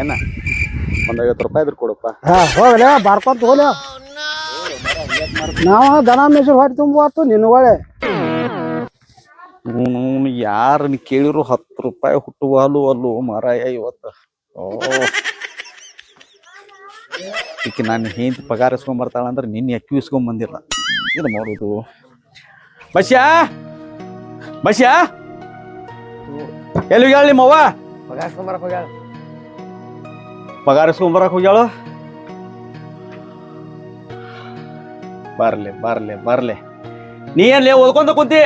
ಏನ? ಒಂದ್ ಐವತ್ತು ರೂಪಾಯಿ ಇದ್ರ ಕೊಡಪ್ಪ. ಹಾ ಹೋಗ್ಲೆ ಬಾರ್ಕೊಂತ ಹೋಗ್ಲೆ. ನಾವ ದನ ಮೇಸರು ಹೊಟ್ಟೆ ತುಂಬುವತ್ತು ನಿನ್ಗೊಳೆ ಇವನು ಯಾರನ್ನ ಕೇಳಿರು ಹತ್ತು ರೂಪಾಯಿ ಹುಟ್ಟುವ ಅಲ್ಲು ಅಲ್ಲು ಮಾರಾಯ ಇವತ್ತು. ಓ. ಈಕೆ ನಾನು ಹೆಂಡತಿ ಪಗಾರ ಇಸ್ಕೊಂಬರ್ತಾಳ ಅಂದ್ರೆ ನಿನ್ನೆ ಅಕ್ಕಿ ಇಸ್ಕೊಂಬಂದಿಲ್ಲ ಇದು ಮಾಡೋದು ಬಸ್ಯಾ? ಬಸ್ಯಾ? ಎಲ್ಲಿ ಹೇಳಿ ನಿಮ್ಮವ್ವ? ಪಗಾರ್ಸ್ಕೊಂಬರಕ್ ಬರ ಪಗಾರ ಇಸ್ಕೊಂಬರಕ್ ಹೋಗ್ಯಾಳು ಬರ್ಲಿ ಬರ್ಲಿ ಬರ್ಲಿ ನೀ ಏನ್ಲೇ ಓದ್ಕೊಂತ ಕುಂತಿ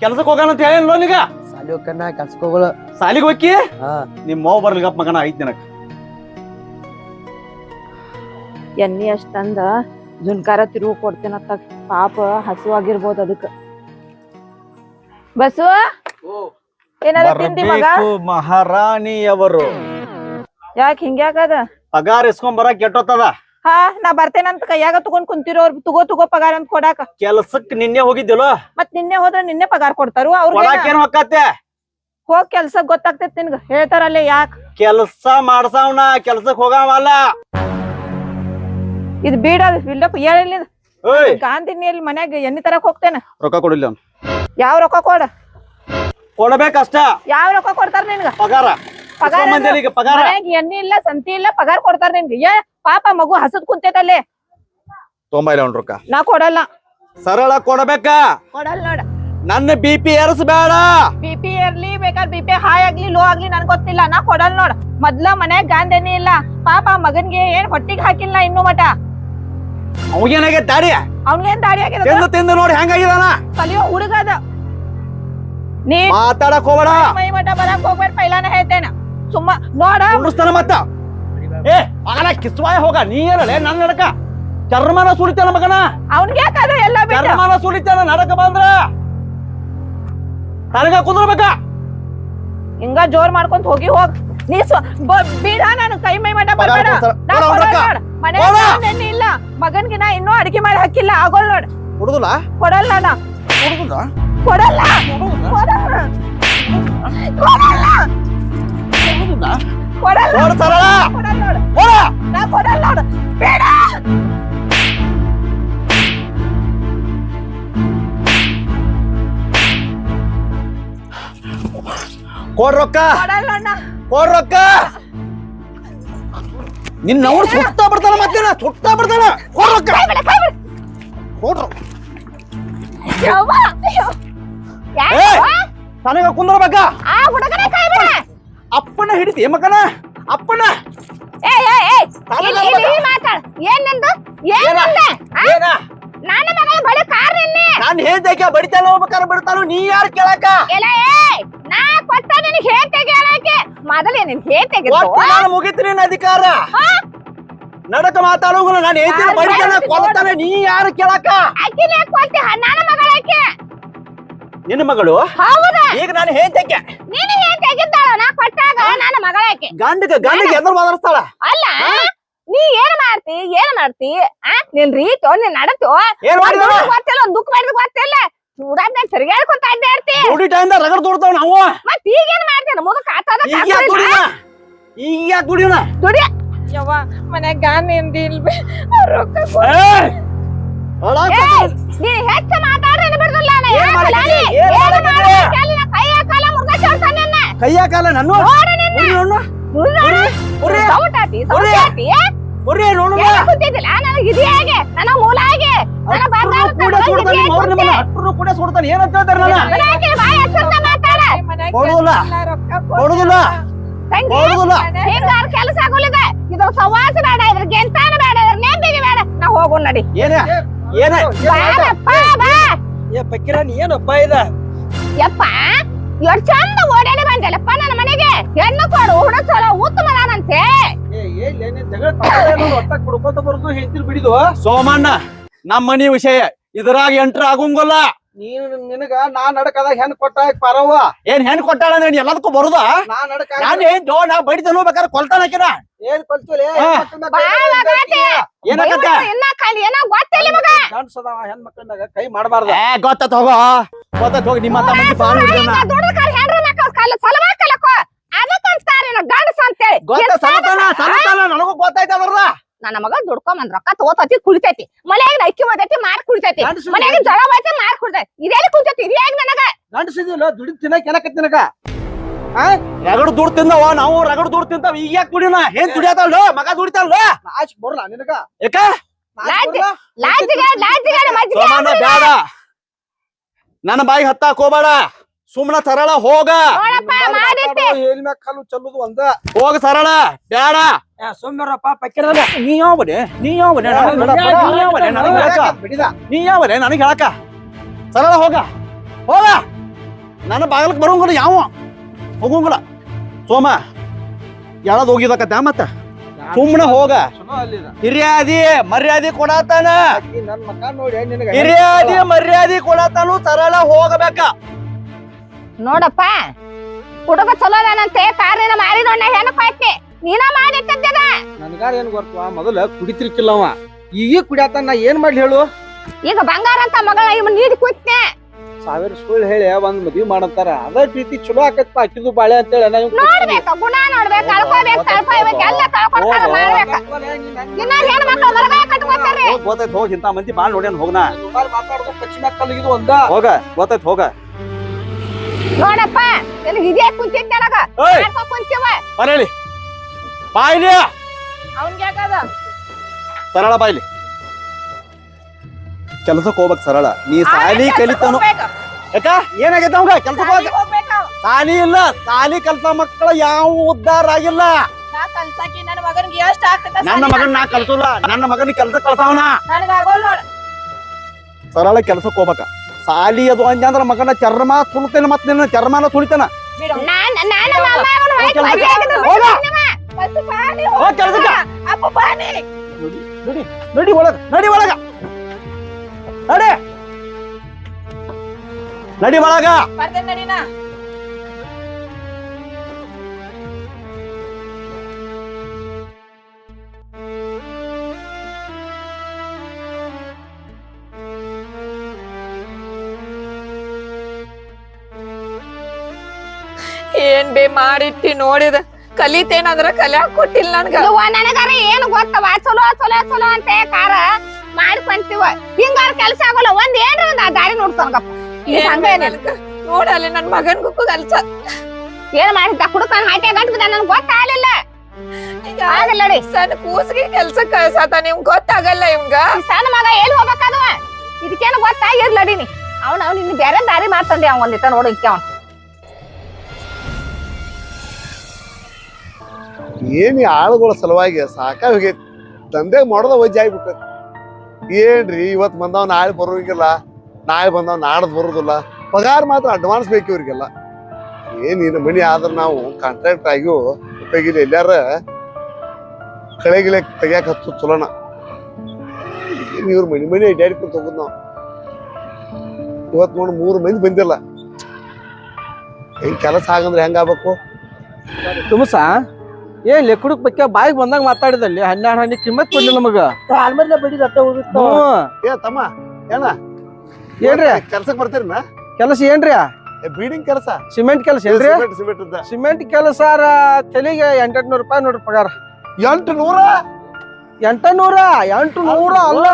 ಕೆಲ್ಸಕ್ಕೆ ಹೋಗೋಣ ಅಂತ ಹೇಳೋ ನೀಗ ಸಾಲಿ ಹೋಗ್ಕಣ್ಣ ಕೆಲ್ಸಕ್ಕೆ ಹೋಗಲ್ಲ ಸಾಲಿಗೆ ಹೋಗಿ ಹಾ ನಿಮ್ಮ ಮಾವು ಬರ್ಲಿಗಪ್ಪ ಮಗನ ಐದ್ ದಿನಕ್ ಎಣ್ಣಿ ಅಷ್ಟಂದ ಜುನ್ಕಾರ ತಿರುವು ಕೊಡ್ತೇನತ್ತ ಪಾಪ ಹಸುವಾಗಿರ್ಬೋದು ಅದಕ್ಕ ಬಸ್ಸು ಏನಾದ್ರು ತಿಂದಿ ಮಗ ಮಹಾರಾಣಿಯವರು ಯಾಕ ಹಿಂಗ್ಯಾಕದ ಪಗಾರ ಇಸ್ಕೊಂಡ್ ಬರಕ್ ಕೆಟ್ಟೋತದ. ಹಾ ನಾ ಬರ್ತೇನಂತ ಕೈಯಾಗ ತಗೊಂಡ್ ಕುಂತಿರೋ ಅವ್ರ ತಗೋ ತಗೋ ಪಗಾರ ಅಂತ ಕೊಡಾಕ. ಕೆಲ್ಸಕ್ ನಿನ್ನೆ ಹೋಗಿದ್ದಿಲ್ಲ? ಮತ್ ನಿನ್ನೆ ಹೋದ್ರ ನಿನ್ನೆ ಪಗಾರ ಕೊಡ್ತಾರು ಅವ್ರ ಏನ್ ಹೊಕ್ಕತ್ತೆ ಹೋಗ್ ಕೆಲ್ಸ ಗೊತ್ತಾಗ್ತೈತಿ ನಿನ್ಗ ಹೇಳ್ತಾರಲ್ಲ ಯಾಕ? ಕೆಲ್ಸ ಮಾಡ್ಸವನ ಕೆಲ್ಸಕ್ ಹೋಗಾವಲ್ಲ ಇದ್ ಬೀಡ ಬಿಲ್ಡಪ್ ಹೇಳಿಲ್ಲ ಗಾಂಧಿನಿ ಗಾಂಧಿನಿಯಲ್ಲಿ ಮನ್ಯಾಗ ಎಣ್ಣೆ ತರಕ್ ಹೋಗ್ತೇನೆ. ರೊಕ್ಕ ಕೊಡಿಲ್ಲ ಯಾವ ರೊಕ್ಕ ಕೊಡ? ಕೊಡಬೇಕಷ್ಟ. ಯಾವ ರೊಕ್ಕ ಕೊಡ್ತಾರ ನಿನ್ಗ? ಪಗಾರ. ಪಗಾರ ಪಗಾರ. ಎಣ್ಣೆ ಇಲ್ಲ ಸಂತಿ ಇಲ್ಲ ಪಗಾರ ಕೊಡ್ತಾರ ನಿಮ್ಗೆ. ಏ ಪಾಪ ಮಗು ಹಸದ್ ಕುಂತೈತಲ್ಲೇ. ತೊಂಬೈಲ ಅವ್ನ ರೊಕ್ಕ. ನಾ ಕೊಡಲ್ಲ. ಸರಳ ಕೊಡಬೇಕ. ಕೊಡಲ್ಲ ನೋಡ. ನನ್ನ ಬಿ ಪಿ ಏರಿಸ್ಬೇಡ. ಬಿ ಪಿ ಏರ್ಲಿ ಬೇಕಾದ್ರೆ ಬಿ ಪಿ ಹೈ ಆಗ್ಲಿ ಲೋ ಆಗ್ಲಿ ನನ್ ಗೊತ್ತಿಲ್ಲ. ನಾ ಕೊಡಲ್ಲ ನೋಡ್. ಮೊದ್ಲ ಮನ್ಯಾಗ ಗಾಂಧೇನಿ ಇಲ್ಲ. ಪಾಪ ಮಗನ್ಗೆ ಏನ್ ಹೊಟ್ಟಿಗೆ ಹಾಕಿಲ್ಲ ಇನ್ನು ಮಟ ಅವಾಗೇನಾಗೈತೆ ದಾಡಿ? ಅವ್ನಿಗೇನ್ ದಾಡಿ ಹಾಕಿದ ತಿಂದು ತಿಂದು ನೋಡಿ ಹೆಂಗಾಗಿದಾನ ಕಲಿಯೋ ಹುಡುಗ ಅದ. ನೀ ಮಾತಾಡಕ್ ಹೋಗ್ಬೇಡ. ಮೈ ಮಠ ಬರಕ್ ಹೋಗ್ಬೇಡ. ಪೈಲಾನ ಹೇಳ್ತೇನ. ಸುಮ್ಮ ನೋಡ. ಕುಂಡ್ರಸ್ತಾನ ಮತ್ತ. ಏ ಆಗಲ್ಲ ಕಿಸ್ವಾಯ ಹೋಗ ನೀ ಏನಲೆ ನನ್ನ ನಡಕ? ಚರ್ಮನ ಸುಳಿತಾನ ಮಗನ? ಅವನ್ಗೆ ಯಾಕದ ಎಲ್ಲ ಬಿಟ್ಟು? ಚರ್ಮನ ಸುಳಿತಾನ ನಡಕ ಬಂದ್ರ? ನನಗ ಕುಂದ್ರಬೇಕ? ಹಿಂಗ ಜೋರ್ ಮಾಡ್ಕೊಂತ ಹೋಗಿ ಹೋಗ. ನೀ ಬೀಡ ನಾನು ಕೈ ಮೈ ಮಠ ಬರ್ಬೇಡ. ಕೊಡ್ತಾರ. ನಾ ಕೊಡು ಅವ್ನ್ ಕೊಡಲ್ಲ ರೊಕ್ಕ. ನೋಡ್ ಮನ್ಯಾಗ ಕೊಡು. ಗಾಂಧೇನಿ ಇಲ್ಲ. ಮಗನ್ಗೆ ನಾ ಇನ್ನೂ ಅಡಿಗೆ ಮಾಡಿ ಹಾಕಿಲ್ಲ. ಆಗೋಲ್ ನೋಡ್. ಕೊಡುದಿಲ್ಲ? ಕೊಡಲ್ಲ ನಾ. ಹುಡುದಲ್ಲ ಕೊಡಲ್ಲ. ಕೊಡಲ್ಲ. ಕೊಡಲ್ಲ. ಸರಳ ಕೊಡಲ್ಲ ನೋಡು ಬೇಡ. ಕೊಡ್ ರೊಕ್ಕ. ಕೊಡ್ ರೊಕ್ಕ. ನಿನ್ನ ಅವ್ರು ಸುತ್ತಾ ಬರ್ತಾನ ಮತ್ತೇನ ಸುತ್ತಾ ಬರ್ತಾನ ಕೊಡ್ ರೊಕ್ಕ. ಕೊಡ್ರು? ನನಗ ಹುಡುಗನೇ ಕೈ ಬಿಡ. ಅಪ್ಪನ ಹಿಡಿತಿ ಮಗನ? ಅಪ್ಪನ? ಏ ಏ ಏ ಇಲ್ಲಿ ಇಲ್ಲಿ ಮಾತಾಡ್. ಏನ್ ನಂದು? ಏನ್ ಏನ? ನಂದೆ? ಆ? ಏನ? ನನ್ನ ಮಗಳ ಬಡ ಕಾರ್ ನಿನ್ನೆ ನಾನ್ ಹೇಳ್ದಕ್ಕೆ ಬಡಿತಾನ ಹೋಗ್ಬೇಕಾರ ಬಿಡ್ತಾನು ನೀ ಯಾರು ಕೇಳಕ ಎಲ್ಲ ಏ ನಾ ಕೊಟ್ಟ ನಿನಗೆ ಹೇಳ್ತೆಗೆ ಹೇಳಕ್ಕೆ? ಮೊದಲೇ ನಿನ್ ಹೇಳ್ತೆಗೆ ಒಟ್ಟು ನಾನು ಮುಗಿತೀನಿ ನಿನ್ನ ಅಧಿಕಾರ. ನಡಕ ಮಾತಾಡೋಗಲ್ಲ ನಾನು ಹೇಳ್ತೀನಿ ನಾನ್ ಬಡಿತಾನ ಕೊಲ್ತಾನೆ ನೀ ಯಾರು ಕೇಳಕ ಅಕ್ಕಿನೇ ಕೊಟ್ಟೆ ನನ್ನ ಮಗಳಕ್ಕೆ ನಿನ್ನ ಮಗಳು? ಹೌದಾ. ಈಗ ನಾನು ಹೇಳ್ತಕ್ಕೆ ನೀನು ಏನ್ ತೆಗಿದ್ದಾಳ ನಾ ಕೊಟ್ಟಾಗ ನನ್ನ ಮಗಳ ಆಕೆ ಗಂಡಗ ಗಂಡಗೆ ಎದುರು ಮಾತಾಡ್ತಾಳ ಅಲ್ಲ ನೀ ಏನ್ ಮಾಡ್ತಿ? ಏನ್ ಮಾಡ್ತಿ? ಆ? ನಿನ್ ರೀತೋ ನಿನ್ ನಡತೋ? ಏನ್ ಮಾಡಿದ ಗೊತ್ತಿಲ್ಲ ಒಂದ್ ದುಃಖ ಮಾಡಿದ್ ಗೊತ್ತಿಲ್ಲ. ಚೂಡಾದ್ನ ತಿರ್ಗಾಡ್ಕೊತಾ ಇದ್ದೆ ಇರ್ತಿ. ಡ್ಯೂಟಿ ಟೈಮ್ ರಗಡ್ ತೋಡ್ತಾವ ನಾವು ಮತ್ ಈಗ ಏನ್ ಮಾಡ್ತೇನೆ ಮುಗ ಆತದ ಈಗ ಈಗ ದುಡಿಯೋಣ ದುಡಿಯ ಯವ್ವ ಮನ್ಯಾಗ ಗಾನ್ ಎಂದಿ ರೊಕ್ಕ! ನೀ ಹೆಚ್ಚ ಮಾತಾಡ್ರೆ ಕೈಯ ಕಾಲ ನನ್ನ. ಕೂಡ ಸುಡ್ತಾನೆ ಏನಂತ ಹೇಳ್ತಾರೆ ನನ್ನ. ಕೊಡುದಿಲ್ಲ. ಕೊಡುದಿಲ್ಲ. ಕೆಲಸ ಆಗೋಲಿದೆ. ಇದ್ರ ಸವಾಸ ಬೇಡ ಇದ್ರ ಗೆಂತಾನ ಬೇಡ ಇದ್ರ ನೆಂದಿಗೆ ಬೇಡ. ನಾ ಹೋಗು ನಡಿ. ಏನ? ಏನ? ಬಾರಪ್ಪ, ಬಾ. ಏ ಪಕ್ಕಿರ ನೀ ಏನಪ್ಪ ಇದ? ಯಪ್ಪ ಎಷ್ಟ್ ಚಂದ ಓಡಾಡಿ ಬಂದಲ್ಲಪ್ಪ ನನ್ನ ಮನೆಗೆ? ಹೆಣ್ಣು ಕೊಡು ಹುಡುಗ ಚಲೋ ಉತ್ತಮದಾನಂತೆ ಏ ಏನ್ ಏನ್ ಜಗಳ ಒಟ್ಟ ಕುಡ್ಕೋತ ಬರೋದು ಹೇಳ್ತಿರ್ ಬಿಡಿದು. ಸೋಮಣ್ಣ ನಮ್ಮ ಮನಿ ವಿಷಯ ಇದ್ರಾಗ ಎಂಟ್ರ ಆಗುಂಗಲ್ಲ. ನೀನು ನಿನಗ ನಾ ನಡಕದಾಗ ಹೆಣ್ ಕೊಟ್ಟ ಪರವ್ವ ಏನ್ ಹೆಣ್ ಕೊಟ್ಟಾಳ ಅಂದ್ರೆ ಎಲ್ಲದಕ್ಕೂ ಬರುದ? ನಾ ನಡಕ ನಾನು ಏನ್ ಜೋ ನಾ ಬಡಿತಾನ ಬೇಕಾದ್ರೆ ಕೊಲ್ತಾನ ಹಾಕಿನ ಏನ್ ಕಲ್ತಿಲೆ. ಏನಕತ್ತ ಇನ್ನ ಕಲಿ ಏನ ಗೊತ್ತಿಲ್ಲ ಮಗ ಹೆಣ್ ಮಕ್ಕಳಾಗ ಕೈ ಮಾಡಬಾರ್ದ. ಏ ಗೊತ್ತತ್ ಹೋಗೋ ಗೊತ್ತತ್ ಹೋಗಿ ನಿಮ್ಮ ಬಾಳ ಹಿಡ್ದನ ದೊಡ್ಡ ಕಲ್ ಹೆಣ್ರ ಮಕ್ಕಳ ಕಾಲ ಸಲವಾ ಕಲಕೋ ಅದಕ್ಕಂತಾರೆ ಗಂಡಸ ಅಂತೇಳಿ ಗೊತ್ತ ಎಂತ ಸಲ ನನ್ನ ಮಗ ದುಡ್ಕೊಂಬಂದ್ ರೊಕ್ಕ ತಗೋತತಿ ಕುಡಿತೈತಿ. ಮನ್ಯಾಗ ಅಕ್ಕಿ ಓದೈತಿ ಮಾರ್ ಕುಡಿತೈತಿ. ಮನ್ಯಾಗ ಜಳ ಬೈತಿ ಮಾರ್ ಕುಡಿತೈತಿ. ಇದೇ ಕುಡಿತೈತಿ? ಇದ್ಯಾಗ ನನಗ? ಗಂಡಸಿದಿಲ್ಲ ದುಡಿ ತಿನ್ನಕ್ ಏನಕತ್ ನಿನಗ? ರಗಡ್ ದುಡ್ಡು ತಿಂದವ ನಾವು ರಗಡ್ ದುಡ್ ತಿಂತಾವ. ಈಗ ಯಾಕೆ ದುಡಿನ? ಏನ್ ದುಡಿಯತಾಳ ಮಗ ಬರಲ್ಲ ನಿನಗ? ಯಾಕ? ನನ್ನ ಬಾಯಿ ಹತ್ತಾಕ್ ಹೋಗ್ಬೇಡ ಸುಮ್ನ ಸರಳ ಹೋಗ. ಹೋಗ ಸರಳ ಬ್ಯಾಡ. ಸೋಮ್ಯಾರಪ್ಪ ಪಕ್ಕಿರಲ್ಲ ನೀ ನೀ? ನೀ ನನಗೆ? ಬಿಡಿದ. ನೀ ನನಗ್ ಹೇಳಕ ಸರಳ ಹೋಗ. ಹೋಗ. ನನ್ನ ಬಾಗಲಕ್ಕೆ ಬರೋಂಗಿಲ್ಲ ಯಾವ? ಹೋಗೋಂಗಿಲ್ಲ ಸೋಮ ಯಾರಾದ್ ಹೋಗಿದಕತ್ತ ಮತ್ತ? ಸುಮ್ಮನೆ ಹೋಗ. ಹಿರಿಯಾದಿ ಮರ್ಯಾದೆ ಕೊಡತಾನ. ಹಿರಿಯಾದಿ ಮರ್ಯಾದೆ ಕೊಡತಾನು ಸರಳ ಹೋಗಬೇಕ. ನೋಡಪ್ಪ ಹುಡುಗ ಚಲೋ ಅದಾನಂತೆ ಕಾರಿನ ಮಾರಿ ನೋಡ ಹೆಣ್ಣು ನೀನ ನನ್ಗಾರ ಏನ್ ಗೊತ್ತವಾ? ಮೊದಲ ಕುಡಿತಿರ್ಕಿಲ್ಲವ ಈಗ ಕುಡಿಯತ್ತ ನಾ ಏನ್ ಮಾಡ್ಲಿ ಹೇಳು? ಈಗ ಬಂಗಾರ ಅಂತ ಮಗಳ ಇವ್ ನೀಡಿ ಕುಯ್ತೆ ಸಾವಿರ ಸುಳ್ಳು ಹೇಳಿ ಒಂದ್ ಮದ್ವಿ ಮಾಡಂತಾರ. ಅದ ಪ್ರೀತಿ ಚಲೋ ಆಕತ್ಪ ಅಕ್ಕಿದು ಬಾಳೆ ಅಂತ ಹೇಳಿ ನೋಡ್ಬೇಕ ಗುಣ ನೋಡ್ಬೇಕು ಕಳ್ಕೊಬೇಕು ತಳ್ಕೊಬೇಕು ಎಲ್ಲ ತಳ್ಕೊಡ್ತಾರ ಮಾಡ್ಬೇಕ. ಇನ್ನ ಹೆಣ್ಣು ಮಕ್ಕಳು ಮರಗ ಕಟ್ಕೊತಾರ್ರಿ ಹೋಗ್ ಗೊತ್ತೈತ್ ಹೋಗ್ ಇಂತ ಮಂದಿ ಬಾಳ್ ನೋಡ್ಯಾನ ಹೋಗ್ನ? ಮಾತಾಡೋದು ಕಲ್ಲಿಗಿದು ಒಂದ. ಹೋಗ ಗೊತ್ತೈತ್ ಹೋಗ. ನೋಡಪ್ಪ ನಿನಗೆ. ಇದೇ ಕುಂತಿದ್ ನನಗ ಬರೇಳಿ ಬಾಯ್ಲಿ! ಅವ್ನ್ಗೆ ಯಾಕದ ಸರಳ ಬಾಯ್ಲಿ. ಕೆಲಸಕ್ಕೆ ಹೋಗ್ಬೇಕ್ ಸರಳ. ನೀ ಸಾಲಿ ಕಲಿತಾನು. ಯಾಕ? ಏನಾಗೈತೆ ಅವಂಗ? ಕೆಲ್ಸಕ್ ಹೋಗ ಸಾಲಿ ಇಲ್ಲ. ಸಾಲಿ ಕಲ್ತ ಮಕ್ಕಳ ಯಾವ ಉದ್ದಾರ ಆಗಿಲ್ಲ. ನನ್ನ ಮಗನ್ಗೆ ಎಷ್ಟ್ ನನ್ನ ಮಗನ್ ನಾ ಕಲ್ಸಲ್ಲ. ನನ್ನ ಮಗನ ಕೆಲಸ ಕಲ್ಸವನ ನನಗ ಆಗೋಲ್ ನೋಡ್. ಸರಳ ಕೆಲಸಕ್ಕೆ ಹೋಗ್ಬೇಕ. ಸಾಲಿ ಅದು ಅಂದ ಅಂದ್ರ ಮಗನ ಚರ್ಮ ತುಳಿತೇನೆ ಮತ್ ನಿನ್ನ ಚರ್ಮನ ತುಳಿತಾನ. ಬಾನಿ ನಡಿ ಒಳಗ ನಡಿ ಒಳಗ. ನಡಿ. ನಡಿ ಒಳಗ. ಏನ್ ಬೇ ಮಾಡಿಟ್ಟಿ ನೋಡಿದ? ಕಲಿತೇನಂದ್ರ ಕಲ್ಯಾಕ್ ಕೊಟ್ಟಿಲ್ಲ ನನ್ಗ. ಇವ್ವ ನನಗಾರ ಏನು ಗೊತ್ತವ ಚಲೋ ಚಲೋ ಚಲೋ ಅಂತ ಕಾರ ಮಾಡ್ಕೊಂತೀವ. ಹಿಂಗಾರ ಕೆಲಸ ಆಗೋಲ್ಲ. ಒಂದ್ ಏನ್ರ ಒಂದ್ ಆ ದಾರಿ ನೋಡ್ತಾನಗಪ್ಪ ನೋಡಲ್ಲಿ ನನ್ ಮಗನ್ಗೂ ಕಲ್ಸ. ಏನ್ ಮಾಡಿದ್ದ? ಕುಡ್ಕೊಂಡ್ ಹಾಟೆ ಗಂಟು ನನ್ಗೆ ಗೊತ್ತಾಗಲಿಲ್ಲ. ಆಗಲ್ಲ ನೋಡಿ. ಸಣ್ಣ ಕೂಸ್ಗೆ ಕೆಲ್ಸ ಕಳ್ಸತ ನಿಮ್ ಗೊತ್ತಾಗಲ್ಲ ಇವಂಗ ಸಣ್ಣ ಮಗ ಎಲ್ಲಿ ಹೋಗ್ಬೇಕಾದವ? ಇದಕ್ಕೇನು ಗೊತ್ತಾಗಿರ್ಲಡಿನಿ ಅವ್ನ ಅವ್ನ ಇನ್ನು ಬೇರೆ ದಾರಿ ಮಾಡ್ತಂದೆ ಅವ್ ಒಂದಿತ್ತ ನೋಡು ಇಕ್ಕೆ ಅವ್ನು. ಏನ್ ಆಳುಗಳ ಸಲುವಾಗಿ ಸಾಕಾಗಿ ಹೋಗೈತಿ. ದಂಧೆ ಮಾಡೋದ ವಜ್ಜೆ ಆಗ್ಬಿಟ್ಟೈತಿ. ಏನ್ರಿ ಇವತ್ತು ಬಂದವ್ ನಾಳೆ ಬರೋಂಗಿಲ್ಲ ನಾಳೆ ಬಂದವ್ ನಾಡದ್ ಬರೋದಿಲ್ಲ. ಪಗಾರ ಮಾತ್ರ ಅಡ್ವಾನ್ಸ್ ಬೇಕು ಇವ್ರಿಗೆಲ್ಲ. ಏನ್ ಇನ್ನು ಮನಿ ಆದ್ರೆ ನಾವು ಕಾಂಟ್ರಾಕ್ಟ್ ಆಗಿಯೂ ಉಪಯೋಗಿಲ್ಲ. ಎಲ್ಲಾರ ಕಳೆ ಗಿಳೆ ತೆಗಿಯಾಕ ಹತ್ತು ಚಲೋನ. ಏನು ಇವ್ರ ಮನಿ ಮನಿ ಅಡ್ಡಾಡ್ಕೊಂತ ಹೋಗುದ್ ನಾವು. ಇವತ್ತು ನೋಡಿ ಮೂರು ಮಂದಿ ಬಂದಿಲ್ಲ. ಹೆಂಗೆ ಕೆಲಸ ಆಗಂದ್ರೆ ಹೆಂಗಾಗಬೇಕು ತುಮಸ ಏನ್ ಲೆಕ್ಕುಡಕ್ ಬಗ್ಗೆ ಬಾಯಿಗೆ ಬಂದಾಗ ಮಾತಾಡಿದಲ್ಲಿ. ಹನ್ನೆರಡು ಹಣ್ಣಿ ಕಿಮ್ಮತ್ ಕೊಡ್ಲಿಲ್ಲ ನಮಗ. ಅಟ್ಟ ಉಳಿದಿತ್ತು ಹ್ಮ್ ಏ ತಮ್ಮ ಏನ? ಏನ್ರಿ? ಕೆಲ್ಸಕ್ ಬರ್ತೀರಿನ ಕೆಲಸ ಏನ್ರಿ? ಬೀಡಿಂಗ್ ಕೆಲಸ? ಸಿಮೆಂಟ್ ಕೆಲಸ ಏನ್ರಿ? ಸಿಮೆಂಟ್ ಸಿಮೆಂಟ್ ಇದ್ದ ಸಿಮೆಂಟ್ ಕೆಲಸ ತಲೆಗೆ ಎಂಟೆಂಟ್ನೂರು ರೂಪಾಯಿ ನೋಡ್ರಿ ಪಗಾರ. ಎಂಟು ನೂರ ಎಂಟ ನೂರ ಎಂಟು ನೂರ ಅಲ್ಲ.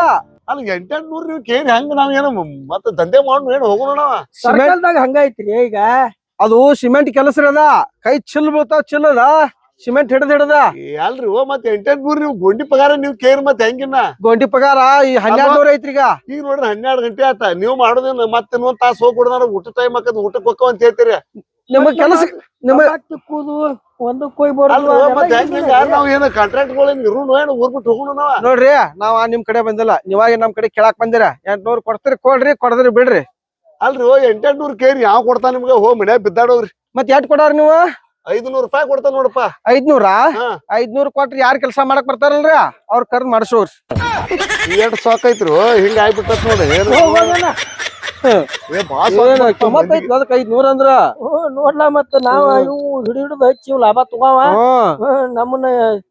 ಅಲ್ಲ ಎಂಟೆಂಟ್ ನೂರ್ ನೀವು ಕೇಳಿ ಹೆಂಗ್ ನಾವ್ ಏನೋ ಮತ್ತೆ ದಂಧೆ ಮಾಡ್ ಏನು ಹೋಗೋಣ ನಾವ? ಸಿಮೆಂಟ್ ಹಂಗೈತ್ರಿ ಹಂಗ ಈಗ. ಅದು ಸಿಮೆಂಟ್ ಕೆಲಸ ಅದ. ಕೈ ಚಿಲ್ ಬೀಳ್ತಾವ ಚಿಲ್ ಅದ. ಸಿಮೆಂಟ್ ಹಿಡಿದ ಹಿಡದ? ಅಲ್ರಿ ಓ ಮತ್ತೆ ಎಂಟೆಂಟು ಮೂರ್ ನೀವು ಗೊಂಡಿ ಪಗಾರ ನೀವು ಕೇರ್ ಮತ್ ಹೆಂಗಿನ್ನ? ಗೊಂಡಿ ಪಗಾರ ಈ ಹನ್ನೆರಡು ನೂರ ಐತ್ರಿ ಈಗ ಈಗ ನೋಡ್ರಿ ಹನ್ನೆರಡು ಗಂಟೆ ಆತ ನೀವು ಮಾಡೋದೇನ ಮತ್ತೆ ಇನ್ನೊಂದ್ ತಾಸ್ ಹೋಗಿ ಕೊಡದಾರ ಊಟ ಟೈಮ್ ಹಾಕದ್ ಊಟಕ್ ಹೋಕ್ಕವ ಅಂತ ಹೇಳ್ತೀರಿ. ನಿಮಗ್ ಕೆಲಸ ತಿಕ್ಕುದು ಒಂದಕ್ಕೆ ಹೋಗಿ ಹೆಂಗ ನಾವ್ ಏನು ಕಾಂಟ್ರಾಕ್ಟ್ ಇರು ಏನು ಊರ್ ಬಿಟ್ಟು ಹೋಗೋಣ ನಾವ? ನೋಡ್ರಿ ನಾವ್ ನಿಮ್ ಕಡೆ ಬಂದಿಲ್ಲ ನೀವಾಗ ನಮ್ ಕಡೆ ಕೇಳಾಕ್ ಬಂದಿರ ಎಂಟ್ನೂರ್ ಕೊಡ್ತೀರಿ ಕೊಡ್ರಿ ಕೊಡದ್ರಿ ಬಿಡ್ರಿ. ಅಲ್ರಿ ಓ ನೂರು ನೂರ್ ಕೇರಿ ಯಾವ ಕೊಡ್ತಾನ ನಿಮ್ಗೆ? ಹೋ ಮನ್ಯಾಗ ಬಿದ್ದಾಡೋರಿ ಮತ್ ಎಟ್ ಕೊಡಾರ ನೀವು? ಐದು ನೂರ್ ರೂಪಾಯಿ ಕೊಡ್ತಾನ ನೋಡಪ್ಪ. ಐದ್ನೂರ? ಹಾ. ಐದ್ನೂರ್ ಕೊಟ್ರಿ ಯಾರ್ ಕೆಲಸ ಮಾಡಕ್ ಬರ್ತಾರಲ್ರಿ? ಅವ್ರ ಕರ್ದ್ ಮಾಡಿಸೋರ್. ಎರಡು ಸಾಕ್ ಐತ್ರು ಹಿಂಗ ಆಯ್ಬಿಟ್ಟ ನೋಡಿ. ಏನು ಏ ಬಾ ಏನ್ ಕಿಮ್ಮತ್ ಐತಿ ಅದಕ್ಕೆ ಐದ್ನೂರ್ ಅಂದ್ರ? ನೋಡ್ಲಾ ಮತ್ತ ನಾವ ಇವು ಹಿಡಿ ಹಿಡಿದು ಹಚ್ಚಿ ಇವ್ ಲಾಭ ತಗೋವ. ನಮ್ಮನ್ನ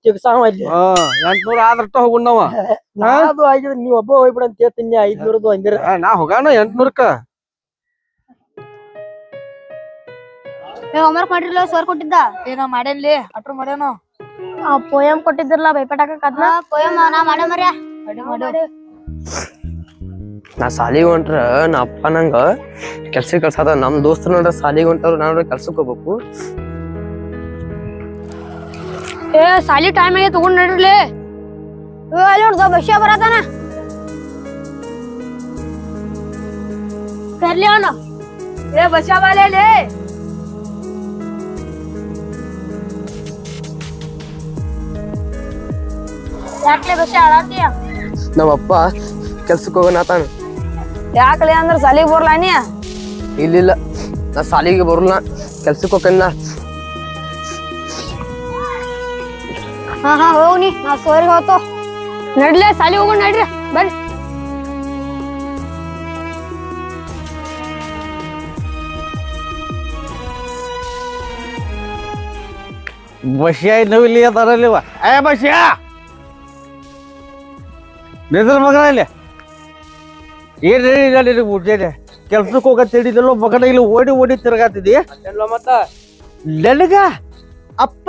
ತೆಗ್ಸಾವ ಅಲ್ಲಿ. ಹಾ, ಎಂಟ್ನೂರ್ ಆದ್ರಟ ಹೋಗುಣ್ ನಾವ. ನಾದು ಆಗಿದ್ರೆ ನೀವ್ ಒಬ್ಬ ಹೋಗ್ಬಿಡ ಅಂತ ಹೇಳ್ತೀನಿ ಐದ್ನೂರದು ಅಂದಿರ ನಾ ಹೋಗಾಣ ಎಂಟ್ನೂರ್ಕ ಹೋಮ್ವರ್ಕ್ ಮಾಡಿರ್ಲ ಸರ್ ಕೊಟ್ಟಿದ್ದ? ಏನ ಮಾಡೇನ್ಲಿ ಅಟ್ರು ಮಾಡ್ಯಾನ. ಪೋಯಮ್ ಕೊಟ್ಟಿದ್ರಲ್ಲ ಭಯಪಡಾಕ ಪೋಯಮ್ ನಾ ಮಾಡ ಮರ್ಯ. ನಾ ಸಾಲಿಗೆ ಹೊಂಟ್ರ ನಾ ಅಪ್ಪ ನಂಗ ಕೆಲ್ಸಕ್ಕೆ ಕಳ್ಸದ. ನಮ್ ದೋಸ್ತ ನೋಡ್ರ ಸಾಲಿಗೆ ಹೊಂಟವ್ರು ನಾನು ಕೆಲ್ಸಕ್ಕೆ ಹೋಗ್ಬೇಕು. ಏ ಸಾಲಿ ಟೈಮ್ ಆಗಿ ತಗೊಂಡ್ ನಡ್ರಿ ಅಲ್ಲಿ ನೋಡ್ದ ಬಸ್ಯ ಬರತಾನ ಕರ್ಲಿ ಅವನು. ಏ ಬಸ್ಯ ಬಾಲೆ ಯಾಕ್ಲೆ ಬಸ್ಯ ಆಡಾತೀಯ ನಮ್ಮ ಅಪ್ಪ ಕೆಲ್ಸಕ್ಕೆ ಹೋಗೋಣ ತಾನ. ಯಾಕಲೆ ಅಂದ್ರ ಸಾಲಿಗ್ ಬರ್ಲಾ ನೀ? ಇಲ್ಲಿಲ್ಲ. ನಾ ಸಾಲಿಗೆ ಬರಲ್ಲ ಕೆಲ್ಸಕ್ಕೆ ಹೋಗ್ಕನ್ನ ಹಾ ಹಾ ಹೋಗ್ ನೀ ನಾ ಸೋರಿ ಹೋತು ನಡ್ಲೆ ಸಾಲಿ ಹೋಗೋಣ ನಡ್ರಿ ಬರ್ರಿ ಬಸ್ಯ ಇನ್ನೂ ಇಲ್ಲಿ ಅದಾರಲ್ಲಿವ. ಏ ಬಸ್ಯ! ನಿದ್ರ ಮಗನ ಇಲ್ಲಿ. ಏನ್ ಇಲ್ಲ ನಿನಗೆ ಮುಂಜಾನೆ ಕೆಲ್ಸಕ್ಕೆ ಹೋಗತ್ ಹೇಳಿದಲ್ಲೋ ಮಗನ ಇಲ್ಲಿ ಓಡಿ ಓಡಿ ತಿರ್ಗಾತಿದಿ ಮತ್ತ? ನನಗ ಅಪ್ಪ